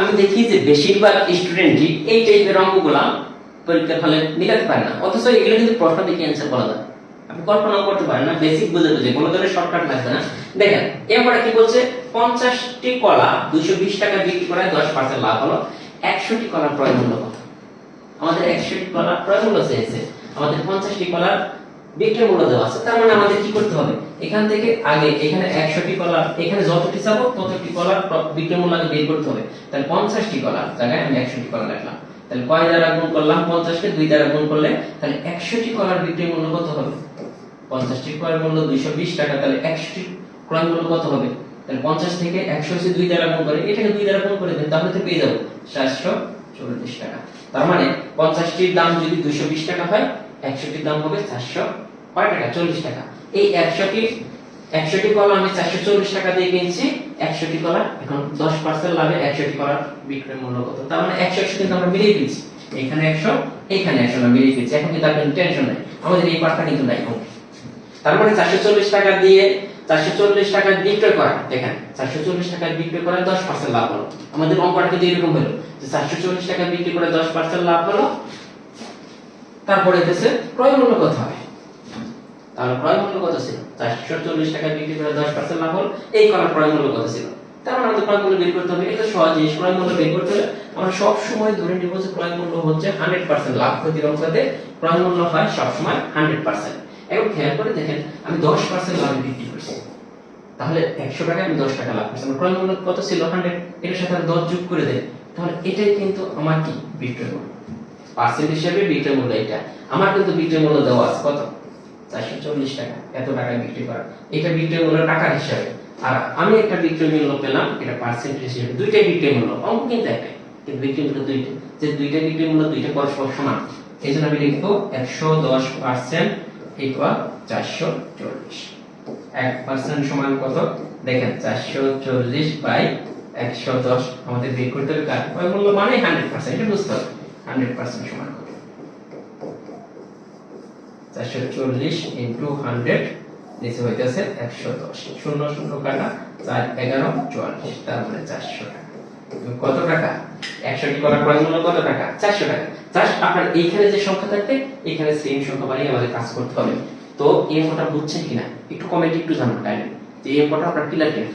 আমি দেখি যে বেশিরভাগ স্টুডেন্টই এই টাইপের অঙ্কগুলা পরীক্ষার ফলে মিলাতে পারে না। অথচ এগুলো কিন্তু প্রশ্ন দেখে অ্যান্সার বলা যায়। আপনি কল্পনা করতে পারেন না বেসিক বুঝে বুঝে, কোনো ধরনের শর্টকাট লাগবে না। দেখেন, এরপরে কি বলছে? পঞ্চাশটি কলা দুশো বিশ টাকা বিক্রি করায় দশ পার্সেন্ট লাভ হলো। একশোটি কলার কত? আমাদের একশোটি কলার ক্রয় মূল্য আমাদের পঞ্চাশটি কলার বিক্রয় মূল্য দেওয়া আছে, তার মানে আমাদের কি করতে হবে? এখান থেকে আগে এখানে একশোটি কলার, এখানে যতটি চাবো ততটি কলার বিক্রয় মূল্য আগে বের করতে হবে। তাহলে পঞ্চাশটি কলার, জায়গায় আমি একশোটি কলার রাখলাম। তাহলে কয় দ্বারা গুণ করলাম পঞ্চাশকে? দুই দ্বারা গুণ করলে তাহলে একশোটি কলার বিক্রয় মূল্য কত হবে? পঞ্চাশটি ক্রয় মূল্য দুইশো বিশ টাকা, তাহলে একশোটি ক্রয় মূল্য কত হবে? তাহলে পঞ্চাশ থেকে একশো যদি দুই দ্বারা গুণ করে, এটাকে দুই দ্বারা গুণ করে দেন, তাহলে তো পেয়ে যাব। সাতশো চল্লিশ টাকা। তার মানে পঞ্চাশটির দাম যদি দুইশো বিশ টাকা হয় একশোটির দাম হবে চারশো, কয় টাকা? চল্লিশ টাকা। এই একশোটি একশোটি কলা আমি চারশো চল্লিশ টাকা দিয়ে কিনছি, একশোটি কলা এখন দশ পার্সেন্ট লাভে একশোটি কলার বিক্রয় মূল্য কত? তার মানে একশো একশো কিন্তু আমরা মিলিয়ে ফেলছি। এখানে একশো এখানে একশো আমরা মিলিয়ে ফেলছি। এখন কিন্তু আপনার টেনশন নাই। আমাদের এই পার্টটা কিন্তু নাই। তারপরে চারশো চল্লিশ টাকা দিয়ে, চারশো চল্লিশ টাকা বিক্রয় করা। দেখেন, চারশো চল্লিশ টাকা বিক্রয় করে দশ পার্সেন্ট লাভ হলো। আমাদের অঙ্কটা কিন্তু এরকম হলো চারশো চল্লিশ টাকা বিক্রি করে দশ পার্সেন্ট লাভ হলো তারপরে এসেছে ক্রয় মূল্য কত হবে তাহলে ক্রয় মূল্য কত ছিল? চারশো চল্লিশ টাকা বিক্রি করে দশ পার্সেন্ট লাভ হলো। এই কলার ক্রয় মূল্য কত ছিল? তার মানে আমাদের ক্রয় মূল্য বের করতে হবে। এটা সহজ জিনিস। ক্রয় মূল্য বের করতে হলে আমরা সব সময় ধরে নিব যে ক্রয় মূল্য হচ্ছে হান্ড্রেড পার্সেন্ট লাভ ক্ষতির অঙ্কতে ক্রয় মূল্য হয় সবসময় হান্ড্রেড পার্সেন্ট এখন খেয়াল করে দেখেন, আমি দশ পার্সেন্ট লাভ বিক্রি করছি। তাহলে একশো টাকা আমি দশ টাকা লাভ করছি। আমার ক্রয় মূল্য কত ছিল? হান্ড্রেড। এটার সাথে দশ যোগ করে দেয় তাহলে এটাই কিন্তু আমার কি? বিক্রয় মূল্য। পার্সেন্ট হিসেবে বিক্রয় মূল্য এটা। আমার কিন্তু বিক্রয় মূল্য দেওয়া আছে, কত? চারশো চল্লিশ টাকা। এত টাকায় বিক্রি করা। এটা বিক্রয় মূল্য টাকার হিসাবে। আর আমি একটা বিক্রয় মূল্য পেলাম, এটা পার্সেন্ট হিসেবে। দুইটাই বিক্রয় মূল্য, অঙ্ক কিন্তু একটাই। কিন্তু বিক্রয় মূল্য দুইটা। যে দুইটা বিক্রয় মূল্য দুইটা পরস্পর সমান, এই জন্য আমি লিখব একশো দশ পার্সেন্ট ইকুয়াল চারশো চল্লিশ। এক পার্সেন্ট সমান কত? দেখেন, চারশো চল্লিশ বাই একশো দশ। আমাদের বের করতে হবে কার? মূল্য মানে হান্ড্রেড পার্সেন্ট বুঝতে হবে। হান্ড্রেড পার্সেন্ট সমান কত চারশো চল্লিশ ইন্টু হান্ড্রেড নিচে হইতেছে একশো দশ। শূন্য শূন্য কাটা চার এগারো চুয়াল্লিশ, তার মানে চারশো টাকা। কত টাকা? একশোটি করার মূল্য কত টাকা? চারশো টাকা। জাস্ট আপনার এইখানে যে সংখ্যা থাকবে, এখানে সেম সংখ্যা বানিয়ে আমাদের কাজ করতে হবে। তো এই অঙ্কটা বুঝছেন কিনা? একটু কমেন্ট একটু জানান যে এই অঙ্কটা আপনার ক্লিয়ার কিনা